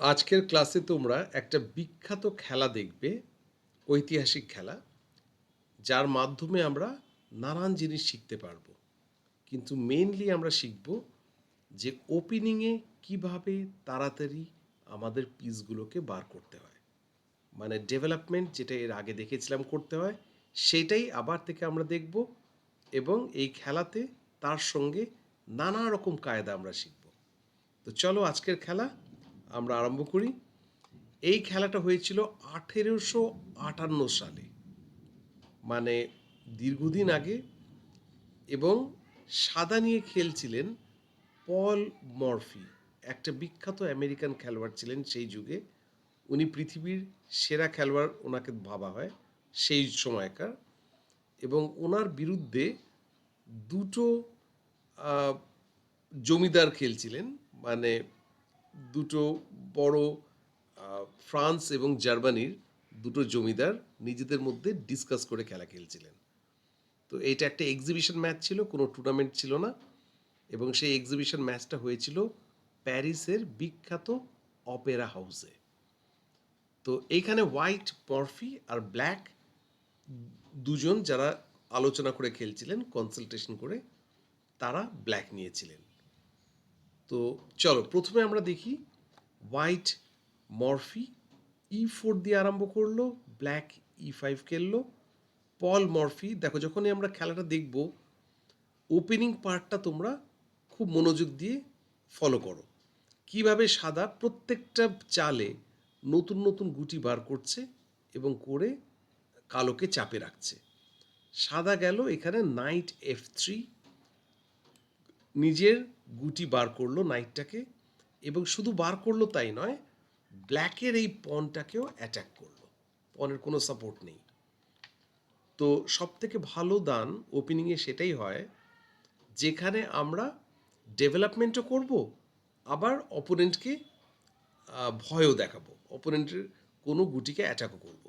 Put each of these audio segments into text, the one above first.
আজকের ক্লাসে তোমরা একটা বিখ্যাত খেলা দেখবে, ঐতিহাসিক খেলা, যার মাধ্যমে আমরা নানান জিনিস শিখতে পারব। কিন্তু মেনলি আমরা শিখব যে ওপেনিংয়ে কীভাবে তাড়াতাড়ি আমাদের পিসগুলোকে বার করতে হয়। মানে ডেভেলপমেন্ট যেটা এর আগে দেখেছিলাম করতে হয়, সেটাই আবার থেকে আমরা দেখব এবং এই খেলাতে তার সঙ্গে নানা রকম কায়দা আমরা শিখব। তো চলো আজকের খেলা আমরা আরম্ভ করি। এই খেলাটা হয়েছিল আঠেরোশো আটান্ন সালে। মানে দীর্ঘদিন আগে এবং সাদা নিয়ে খেলছিলেন পল মরফি, একটা বিখ্যাত আমেরিকান খেলোয়াড় ছিলেন সেই যুগে। উনি পৃথিবীর সেরা খেলোয়াড় ওনাকে ভাবা হয় সেই সময়কার এবং ওনার বিরুদ্ধে দুটো জমিদার খেলছিলেন। মানে দুটো বড় ফ্রান্স এবং জার্মানির দুটো জমিদার নিজেদের মধ্যে ডিসকাস করে খেলা খেলছিলেন। তো এটা একটা এক্সিবিশন ম্যাচ ছিল, কোনো টুর্নামেন্ট ছিল না এবং সেই এক্সিবিশন ম্যাচটা হয়েছিল প্যারিসের বিখ্যাত অপেরা হাউসে। তো এইখানে হোয়াইট, পরফি আর ব্ল্যাক দুজন যারা আলোচনা করে খেলছিলেন কনসালটেশন করে, তারা ব্ল্যাক নিয়েছিলেন। তো চলো, প্রথমে আমরা দেখি হোয়াইট মরফি ই ফোর দিয়ে আরম্ভ করল, ব্ল্যাক ই ফাইভ খেললো। পল মরফি, দেখো যখনই আমরা খেলাটা দেখব ওপেনিং পার্টটা তোমরা খুব মনোযোগ দিয়ে ফলো করো। কীভাবে সাদা প্রত্যেকটা চালে নতুন নতুন গুটি বার করছে এবং করে কালোকে চাপে রাখছে। সাদা গেল এখানে নাইট এফ থ্রি নিজের গুটি বার করল নাইটটাকে এবং শুধু বার করল তাই নয়, ব্ল্যাকের এই পনটাকেও অ্যাটাক করল। পনেরো কোনো সাপোর্ট নেই। তো সব থেকে ভালো দান ওপেনিংয়ে সেটাই হয়, যেখানে আমরা ডেভেলপমেন্টও করব, আবার অপোনেন্টকে ভয়ও দেখাবো। অপোনেন্টের কোনো গুটিকে অ্যাটাকও করব।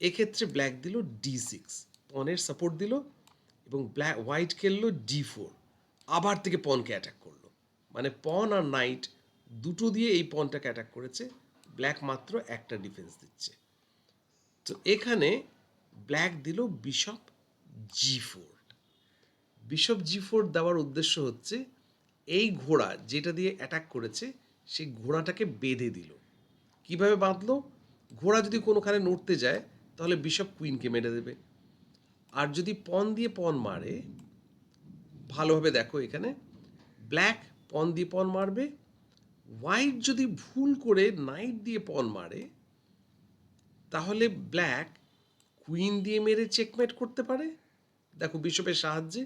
এক্ষেত্রে ব্ল্যাক দিল ডি সিক্স পনেরো সাপোর্ট দিল এবং ব্ল্যাক হোয়াইট খেললো ডি ফোর আবার থেকে পনকে অ্যাটাক করল। মানে পন আর নাইট দুটো দিয়ে এই পনটাকে অ্যাটাক করেছে ব্ল্যাক মাত্র একটা ডিফেন্স দিচ্ছে। তো এখানে ব্ল্যাক দিল bishop G four bishop G four দেওয়ার উদ্দেশ্য হচ্ছে, এই ঘোড়া যেটা দিয়ে অ্যাটাক করেছে, সেই ঘোড়াটাকে বেঁধে দিল। কীভাবে বাঁধলো? ঘোড়া যদি কোনোখানে নড়তে যায়, তাহলে বিশপ কুইনকে মেরে দেবে। আর যদি পন দিয়ে পন মারে ভালোভাবে দেখো এখানে। ব্ল্যাক পন দিয়ে পন মারবে। হোয়াইট যদি ভুল করে নাইট দিয়ে পন মারে, তাহলে ব্ল্যাক কুইন দিয়ে মেরে চেকমেট করতে পারে। দেখো বিশপের সাহায্যে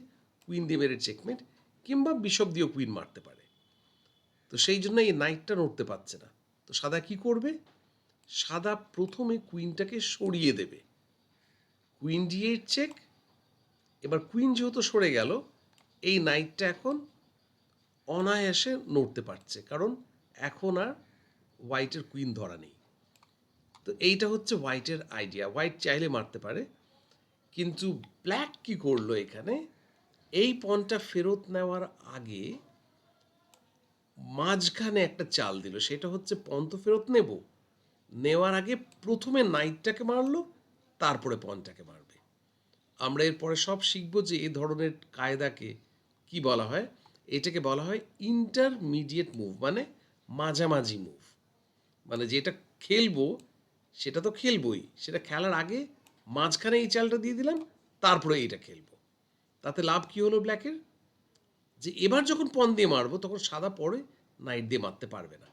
কুইন দিয়ে মেরে চেকমেট কিংবা বিশপ দিয়েও কুইন মারতে পারে। তো সেই জন্য এই নাইটটা নড়তে পারছে না। তো সাদা কি করবে? সাদা প্রথমে কুইনটাকে সরিয়ে দেবে। কুইন দিয়ে চেক এবার কুইন যেহেতু সরে গেল এই নাইটটা এখন অনায়াসে নড়তে পারছে, কারণ এখন আর হোয়াইটের কুইন ধরা নেই। তো এইটা হচ্ছে হোয়াইটের আইডিয়া হোয়াইট চাইলে মারতে পারে, কিন্তু ব্ল্যাক কি করল এখানে? এই পনটা ফেরত নেওয়ার আগে মাঝখানে একটা চাল দিল, সেটা হচ্ছে পন তো ফেরত নেব। নেওয়ার আগে প্রথমে নাইটটাকে মারলো, তারপরে পনটাকে মারবে। আমরা এরপরে সব শিখব যে এই ধরনের কায়দাকে কি বলা হয়? এটাকে বলা হয় ইন্টারমিডিয়েট মুভ মানে মাঝামাঝি মুভ মানে যেটা খেলব, সেটা তো খেলবই। সেটা খেলার আগে মাঝখানে এই চালটা দিয়ে দিলাম, তারপরে এইটা খেলব। তাতে লাভ কি হলো ব্ল্যাকের যে এবার যখন পন দিয়ে মারবো, তখন সাদা পরে নাইট দিয়ে মারতে পারবে না।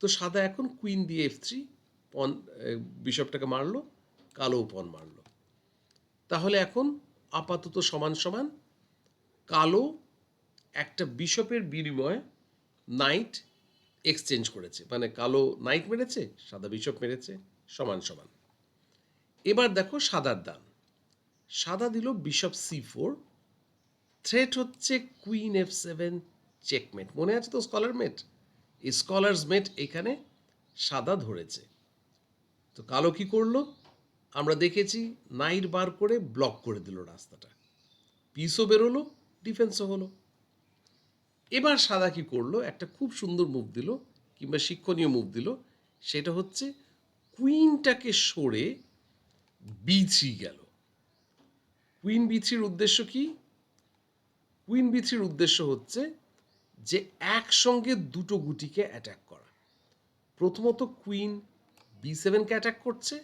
তো সাদা এখন কুইন দিয়ে এফ থ্রি পন বিশপটাকে মারলো, কালো পন মারলো। তাহলে এখন আপাতত সমান সমান কালো একটা বিশপের বিনিময়ে নাইট এক্সচেঞ্জ করেছে। মানে কালো নাইট মেরেছে, সাদা বিশপ মেরেছে, সমান সমান। এবার দেখো সাদার দান সাদা দিল বিশপ সি ফোর। থ্রেট হচ্ছে কুইন এফ সেভেন চেকমেট মনে আছে তো স্কলার মেট স্কলার্স মেট এখানে সাদা ধরেছে। তো কালো কি করল? আমরা দেখেছি নাইট বার করে ব্লক করে দিল রাস্তাটা। পিসও বেরোলো ডিফেন্সও হলো। এবার সাদা কি করল? একটা খুব সুন্দর মুভ দিল, কিংবা শিক্ষণীয় মুভ দিল, সেটা হচ্ছে কুইনটাকে সরে বি থ্রি গেল। কুইন বি থ্রির উদ্দেশ্য কি? কুইন বি থ্রির উদ্দেশ্য হচ্ছে যে একসঙ্গে দুটো গুটিকে অ্যাটাক করা। প্রথমত কুইন বি সেভেনকে অ্যাটাক করছে,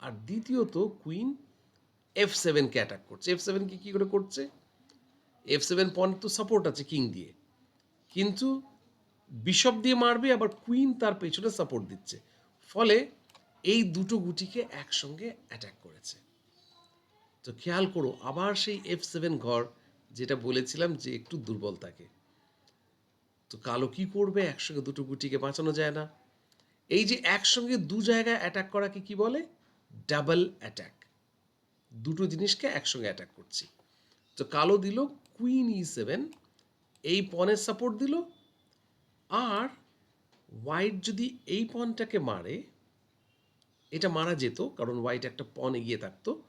আর দ্বিতীয়ত কুইন এফ সেভেনকে অ্যাটাক করছে। এফ সেভেনকে কী করে করছে? এফ সেভেন পয়েন্ট তো সাপোর্ট আছে কিং দিয়ে। কিন্তু বিশপ দিয়ে মারবে, আবার কুইন তার পেছনে সাপোর্ট দিচ্ছে। ফলে এই দুটো গুটিকে একসঙ্গে অ্যাটাক করেছে। তো খেয়াল করো, আবার সেই এফ সেভেন ঘর, যেটা বলেছিলাম যে একটু দুর্বল থাকে। তো কালো কি করবে? একসঙ্গে দুটো গুটিকে বাঁচানো যায় না। এই যে একসঙ্গে দু জায়গায় অ্যাটাক করাকে কি বলে? ডাবল অ্যাটাক দুটো জিনিসকে একসঙ্গে অ্যাটাক করছি। তো কালো দিল কুইন ই সেভেন এই পনেরো সাপোর্ট দিল। আর হোয়াইট যদি এই পনটাকে মারে, এটা মারা যেত, কারণ হোয়াইট একটা পন এগিয়ে থাকতো।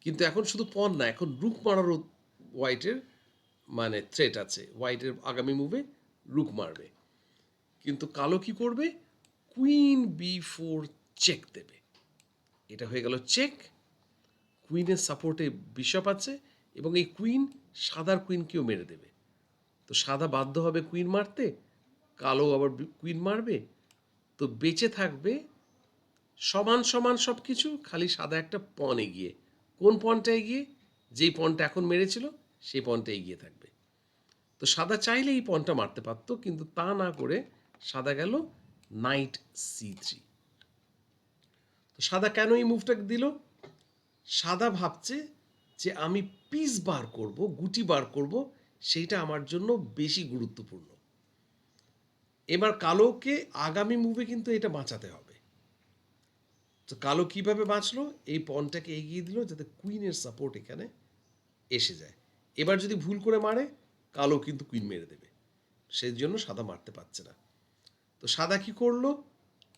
কিন্তু এখন শুধু পন না, এখন রুক মারারও হোয়াইটের মানে থ্রেট আছে। হোয়াইটের আগামী মুভে রুক মারবে। কিন্তু কালো কি করবে? কুইন বি ফোর চেক দেবে। এটা হয়ে গেল চেক কুইনের সাপোর্টে বিশপ আছে। এবং এই কুইন সাদার কুইনকেও মেরে দেবে। তো সাদা বাধ্য হবে কুইন মারতে, কালো আবার কুইন মারবে। তো বেঁচে থাকবে, সমান সমান সব কিছু খালি সাদা একটা পন এগিয়ে। কোন পনটা এগিয়ে? যেই পনটা এখন মেরেছিল, সেই পনটা এগিয়ে থাকবে। তো সাদা চাইলে এই পনটা মারতে পারতো, কিন্তু তা না করে সাদা গেল নাইট সি থ্রি তো সাদা কেন এই মুভটা দিল? সাদা ভাবছে যে আমি পিস বার করব, গুটি বার করব, সেইটা আমার জন্য বেশি গুরুত্বপূর্ণ। এবার কালোকে আগামী মুভে কিন্তু এটা বাঁচাতে হবে। তো কালো কীভাবে বাঁচলো? এই পনটাকে এগিয়ে দিল যাতে কুইনের সাপোর্ট এখানে এসে যায়। এবার যদি ভুল করে মারে, কালো কিন্তু কুইন মেরে দেবে। সেই জন্য সাদা মারতে পারছে না। তো সাদা কি করল?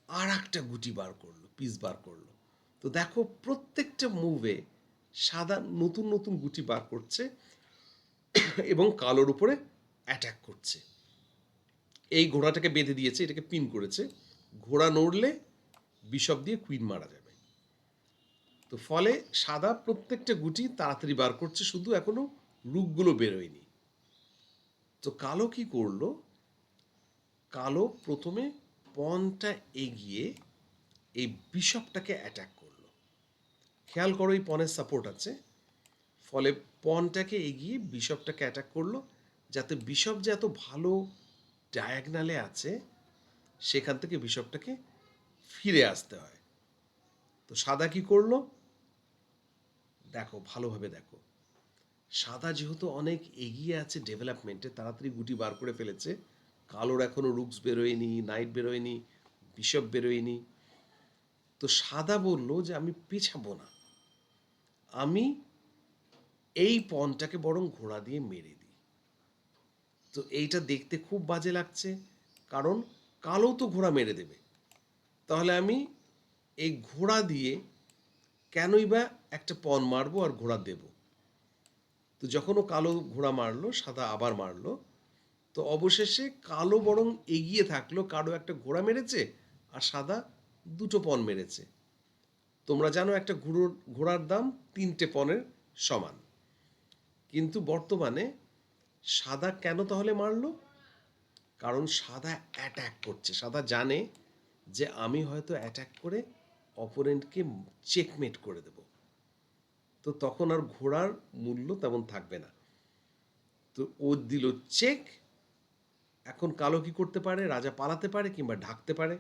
আর একটা গুটি বার করল পিস বার করল। তো দেখো প্রত্যেকটা মুভে সাদা নতুন নতুন গুটি বার করছে এবং কালোর উপরে অ্যাটাক করছে। এই ঘোড়াটাকে বেঁধে দিয়েছে, এটাকে পিন করেছে। ঘোড়া নড়লে বিশপ দিয়ে কুইন মারা যাবে। তো ফলে সাদা প্রত্যেকটা গুটি তাড়াতাড়ি বার করছে, শুধু এখনও রুকগুলো বেরোয়নি তো কালো কি করল? কালো প্রথমে পনটা এগিয়ে এই বিশপটাকে অ্যাটাক করল খেয়াল করো এই পনেরো সাপোর্ট আছে। ফলে পনটাকে এগিয়ে বিশপটাকে অ্যাটাক করল, যাতে বিশপ যে এত ভালো ডায়াগনালে আছে, সেখান থেকে বিশপটাকে ফিরে আসতে হয়। তো সাদা কি করল? দেখো, ভালোভাবে দেখো। সাদা যেহেতু অনেক এগিয়ে আছে ডেভেলপমেন্টে তাড়াতাড়ি গুটি বার করে ফেলেছে। কালোর এখনও রুক্স বেরোয়নি নাইট বেরোয়নি, বিশপ বেরোয়নি। তো সাদা বলল যে, আমি পেছাবো না। আমি এই পনটাকে বরং ঘোড়া দিয়ে মেরে দিই। তো এইটা দেখতে খুব বাজে লাগছে, কারণ কালো তো ঘোড়া মেরে দেবে। তাহলে আমি এই ঘোড়া দিয়ে কেনই বা একটা পন মারবো আর ঘোড়া দেব? তো যখন ও কালো ঘোড়া মারলো, সাদা আবার মারলো, তো অবশেষে কালো বরং এগিয়ে থাকল কারও একটা ঘোড়া মেরেছে আর সাদা দুটো পণ মেরেছে। তোমরা জানো একটা ঘোড়োর ঘোড়ার দাম তিনটে পণের সমান। কিন্তু বর্তমানে সাদা কেন তাহলে মারলো? কারণ সাদা অ্যাট্যাক করছে। সাদা জানে যে আমি হয়তো অ্যাট্যাক করে অপোনেন্টকে চেকমেট করে দেব। তো তখন আর ঘোড়ার মূল্য তেমন থাকবে না। তো ও দিল চেক এখন কালো কি করতে পারে? রাজা পালাতে পারে কিংবা ঢাকতে পারে।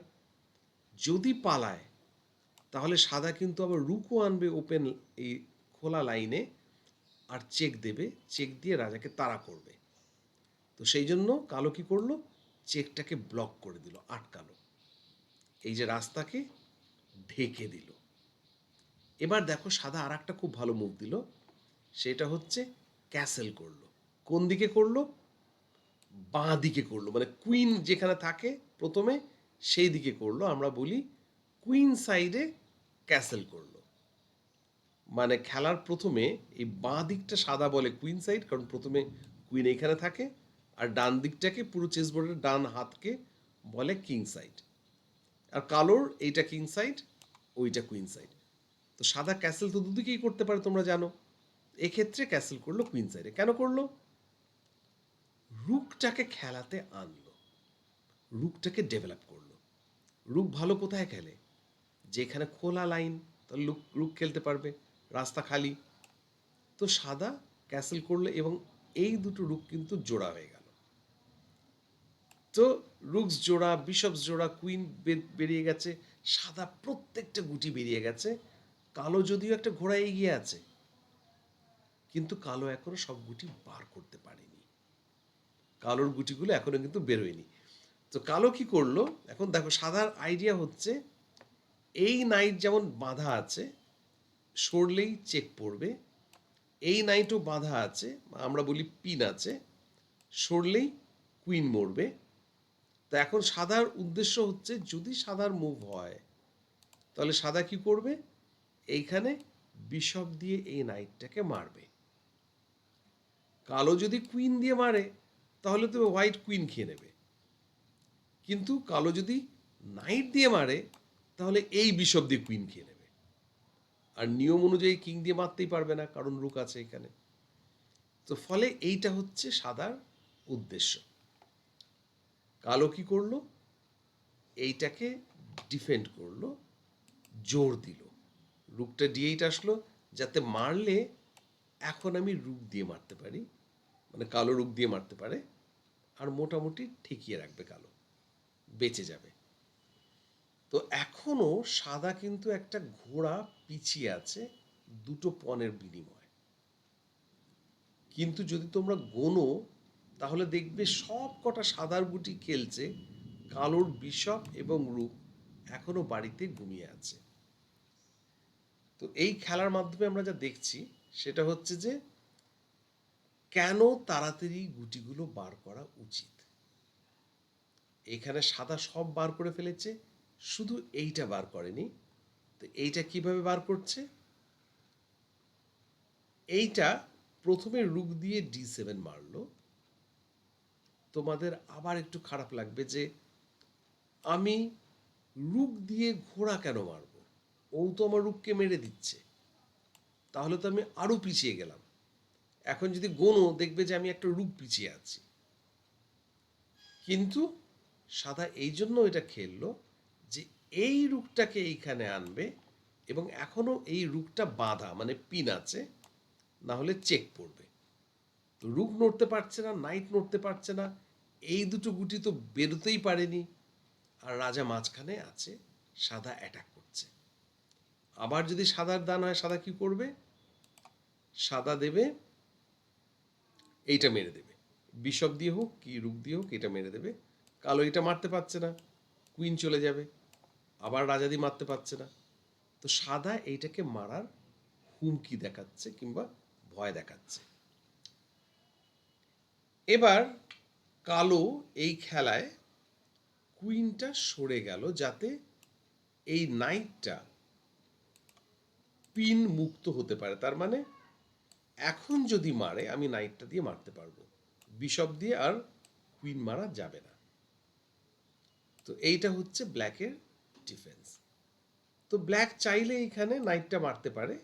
যদি পালায় তাহলে সাদা কিন্তু আবার রুকো আনবে ওপেন এই খোলা লাইনে আর চেক দেবে চেক দিয়ে রাজাকে তাড়া করবে। তো সেই জন্য কালো কি করল? চেকটাকে ব্লক করে দিল, আটকালো। এই যে রাস্তাকে ঢেকে দিল। এবার দেখো সাদা আর একটা খুব ভালো মুভ দিল, সেটা হচ্ছে ক্যাসেল করল। কোন দিকে করল? বাঁ দিকে করল। মানে কুইন যেখানে থাকে প্রথমে, সেই দিকে করল। আমরা বলি কুইন সাইডে ক্যাসেল করল। মানে খেলার প্রথমে এই বাঁ দিকটা সাদা বলে কুইন সাইড কারণ প্রথমে কুইন এইখানে থাকে, আর ডান দিকটাকে পুরো চেসবোর্ডের ডান হাতকে বলে কিং সাইড আর কালোর এইটা কিং সাইড ওইটা কুইন সাইড তো সাদা ক্যাসেল তো দুদিকেই করতে পারে তোমরা জানো। এক্ষেত্রে ক্যাসেল করল কুইন সাইডে কেন করল? রুকটাকে খেলাতে আনলো। রুকটাকে ডেভেলপ করল। রুক ভালো কোথায় খেলে? যেখানে খোলা লাইন লুক রুক খেলতে পারবে, রাস্তা খালি। তো সাদা ক্যাসেল করলে এবং এই দুটো রুক কিন্তু জোড়া হয়ে গেল। তো রুকস জোড়া, বিশপস জোড়া, কুইন বেরিয়ে গেছে, সাদা প্রত্যেকটা গুটি বেরিয়ে গেছে, কালো যদিও একটা ঘোড়া এগিয়ে আছে, কিন্তু কালো এখনও সব গুটি বার করতে পারেনি। কালোর গুটিগুলো এখনও কিন্তু বেরোয়নি। তো কালো কি করল? এখন দেখো, সাদার আইডিয়া হচ্ছে এই নাইট যেমন বাঁধা আছে সরলেই চেক পড়বে। এই নাইটও বাঁধা আছে, আমরা বলি পিন আছে সরলেই কুইন মরবে। তো এখন সাদার উদ্দেশ্য হচ্ছে যদি সাদার মুভ হয়, তাহলে সাদা কি করবে? এইখানে বিশপ দিয়ে এই নাইটটাকে মারবে। কালো যদি কুইন দিয়ে মারে, তাহলে তো হোয়াইট কুইন খেয়ে নেবে। কিন্তু কালো যদি নাইট দিয়ে মারে তাহলে এই বিশপ দিয়ে কুইন খেয়ে নেবে। আর নিয়ম অনুযায়ী কিং দিয়ে মারতেই পারবে না, কারণ রুক আছে এখানে। তো ফলে এইটা হচ্ছে সাদার উদ্দেশ্য। কালো কি করল? এইটাকে ডিফেন্ড করল, জোর দিল। রুকটা ডিএইট আসলো, যাতে মারলে এখন আমি রুক দিয়ে মারতে পারি মানে কালো রুক দিয়ে মারতে পারে, আর মোটামুটি ঠেকিয়ে রাখবে কালো। বেঁচে যাবে। তো এখনও সাদা কিন্তু একটা ঘোড়া পিছিয়ে আছে দুটো পণের বিনিময়। কিন্তু যদি তোমরা গোনো, তাহলে দেখবে সব কটা সাদার গুটি খেলছে, কালোর বিশপ এবং রূপ এখনও বাড়িতে ঘুমিয়ে আছে। তো এই খেলার মাধ্যমে আমরা যা দেখছি, সেটা হচ্ছে যে কেন তাড়াতাড়ি গুটিগুলো বার করা উচিত? এখানে সাদা সব বার করে ফেলেছে শুধু এইটা বার করেনি। তো এইটা কীভাবে বার করছে? এইটা প্রথমে রুক দিয়ে ডি সেভেন মারলো। তোমাদের আবার একটু খারাপ লাগবে যে আমি রুক দিয়ে ঘোড়া কেন মারবো? ও তো আমার রুককে মেরে দিচ্ছে। তাহলে তো আমি আরও পিছিয়ে গেলাম। এখন যদি গোনো দেখবে যে আমি একটা রুক পিছিয়ে আছি। কিন্তু সাদা এই জন্য এটা খেললো এই রুকটাকে এইখানে আনবে এবং এখনও এই রুকটা বাঁধা মানে পিন আছে, না হলে চেক পড়বে। তো রুক নড়তে পারছে না, নাইট নড়তে পারছে না, এই দুটো গুটি তো বেরোতেই পারেনি। আর রাজা মাঝখানে আছে, সাদা অ্যাটাক করছে। আবার যদি সাদার দান হয়, সাদা কি করবে? সাদা দেবে, এইটা মেরে দেবে। বিশপ দিয়ে হোক, কি রুক দিয়ে হোক, এটা মেরে দেবে। কালো এটা মারতে পারছে না কুইন চলে যাবে। আবার রাজাদি মারতে পারছে না। তো সাদা এইটাকে মারার হুমকি দেখাচ্ছে কিংবা ভয় দেখাচ্ছে। এবার কালো এই খেলায় কুইনটা সরে গেল যাতে এই নাইটটা পিন মুক্ত হতে পারে। তার মানে এখন যদি মারে, আমি নাইটটা দিয়ে মারতে পারব। বিশপ দিয়ে আর কুইন মারা যাবে না। তো এইটা হচ্ছে ব্ল্যাকের ডিফেন্স তো ব্ল্যাক চাইলে এইখানে নাইটটা মারতে পারে,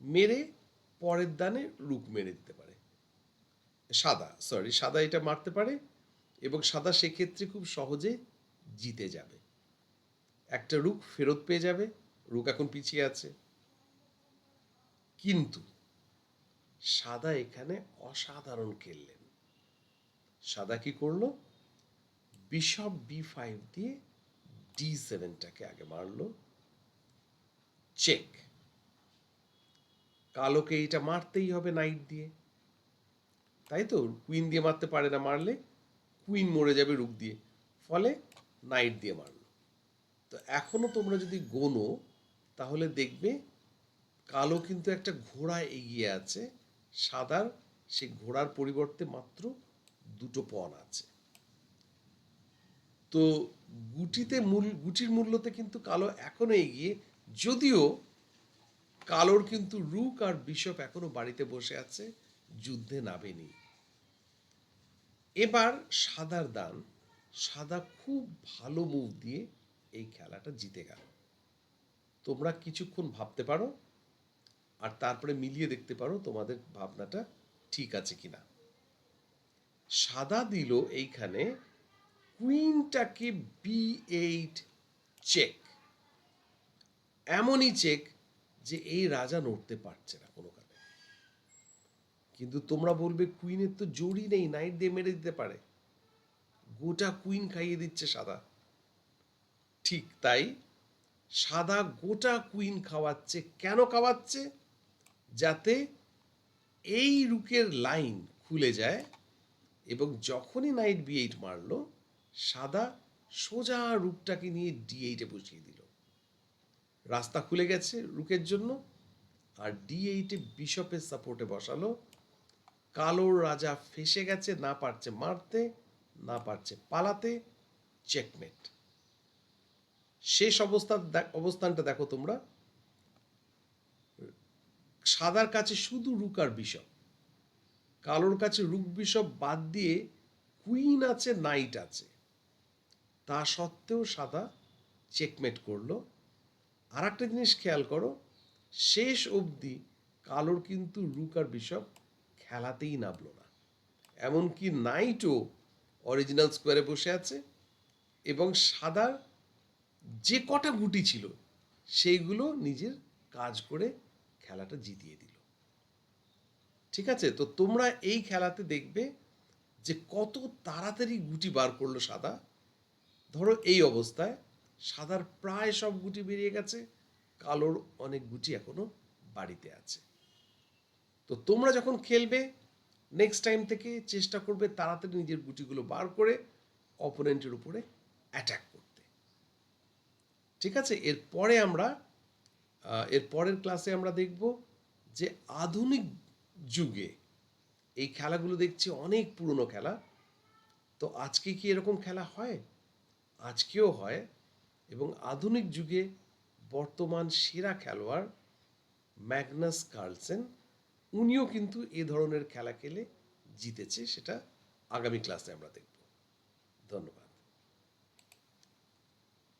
মেরে পরের দানে রুক মেরে দিতে পারে। সাদা সরি সাদা এটা মারতে পারে এবং সাদা সেক্ষেত্রে খুব সহজে জিতে যাবে। একটা রুক ফেরত পেয়ে যাবে রুক এখন পিছিয়ে আছে। কিন্তু সাদা এখানে অসাধারণ খেললেন। সাদা কি করল? বিশপ বি ফাইভ দিয়ে ডি সেভেনটাকে আগে মারলো? চেক কালোকে এইটা মারতেই হবে নাইট দিয়ে। তাই তো? কুইন দিয়ে মারতে পারে না মারলে কুইন মরে যাবে রুক দিয়ে। ফলে নাইট দিয়ে মারলো। তো এখনও তোমরা যদি গোনো, তাহলে দেখবে কালো কিন্তু একটা ঘোড়া এগিয়ে আছে। সাদার, সেই ঘোড়ার পরিবর্তে মাত্র দুটো পণ আছে। তো গুটিতে মূল, গুটির মূল্যতে কিন্তু কালো এখনও এগিয়ে, যদিও কালোর কিন্তু রুক আর বিশপ এখনও বাড়িতে বসে আছে, যুদ্ধে নামেনি। এবার সাদার দান, সাদা খুব ভালো মুভ দিয়ে এই খেলাটা জিতে গেল। তোমরা কিছুক্ষণ ভাবতে পারো, আর তারপরে মিলিয়ে দেখতে পারো তোমাদের ভাবনাটা ঠিক আছে কিনা। সাদা দিল এইখানে কুইনটাকে বি এইট চেক এমনই চেক যে এই রাজা নড়তে পারছে না কোনো কারণে কিন্তু তোমরা বলবে কুইনের তো জড়ি নেই নাইট দিয়ে মেরে দিতে পারে। গোটা কুইন খাইয়ে দিচ্ছে সাদা। ঠিক তাই সাদা গোটা কুইন খাওয়াচ্ছে। কেন খাওয়াচ্ছে? যাতে এই রুকের লাইন খুলে যায় এবং যখনই নাইট বি এইট মারলো সাদা সোজা রূপটাকে নিয়ে ডি এইটে বসিয়ে দিল। রাস্তা খুলে গেছে রুকের জন্য আর ডি এইটে বিশপের সাপোর্টে বসালো। কালোর রাজা ফেসে গেছে, না পারছে মারতে, না পারছে পালাতে চেকমেট শেষ অবস্থা অবস্থানটা দেখো তোমরা। সাদার কাছে শুধু রুক আর বিশপ কালোর কাছে রুক বিশপ বাদ দিয়ে কুইন আছে নাইট আছে। তা সত্ত্বেও সাদা চেকমেট করল। আর একটা জিনিস খেয়াল করো, শেষ অবধি কালোর কিন্তু রুক আর বিশপ খেলাতেই নামলো না। এমনকি নাইটও অরিজিনাল স্কোয়ারে বসে আছে এবং সাদার যে কটা গুটি ছিল, সেইগুলো নিজের কাজ করে খেলাটা জিতিয়ে দিল। ঠিক আছে? তো তোমরা এই খেলাতে দেখবে যে কত তাড়াতাড়ি গুটি বার করল সাদা। ধরো এই অবস্থায় সাদার প্রায় সব গুটি বেরিয়ে গেছে, কালোর অনেক গুটি এখনও বাড়িতে আছে। তো তোমরা যখন খেলবে নেক্সট টাইম থেকে চেষ্টা করবে তাড়াতাড়ি নিজের গুটিগুলো বার করে অপোনেন্টের উপরে অ্যাটাক করতে। ঠিক আছে? এরপরে আমরা এর পরের ক্লাসে আমরা দেখব যে আধুনিক যুগে এই খেলাগুলো দেখছি অনেক পুরনো খেলা। তো আজকে কি এরকম খেলা হয়? আজকেও হয় এবং আধুনিক যুগে বর্তমান সেরা খেলোয়াড় ম্যাগনাস কার্লসেন, উনিও কিন্তু এ ধরনের খেলা খেলে জিতেছে, সেটা আগামী ক্লাসে আমরা দেখব। ধন্যবাদ।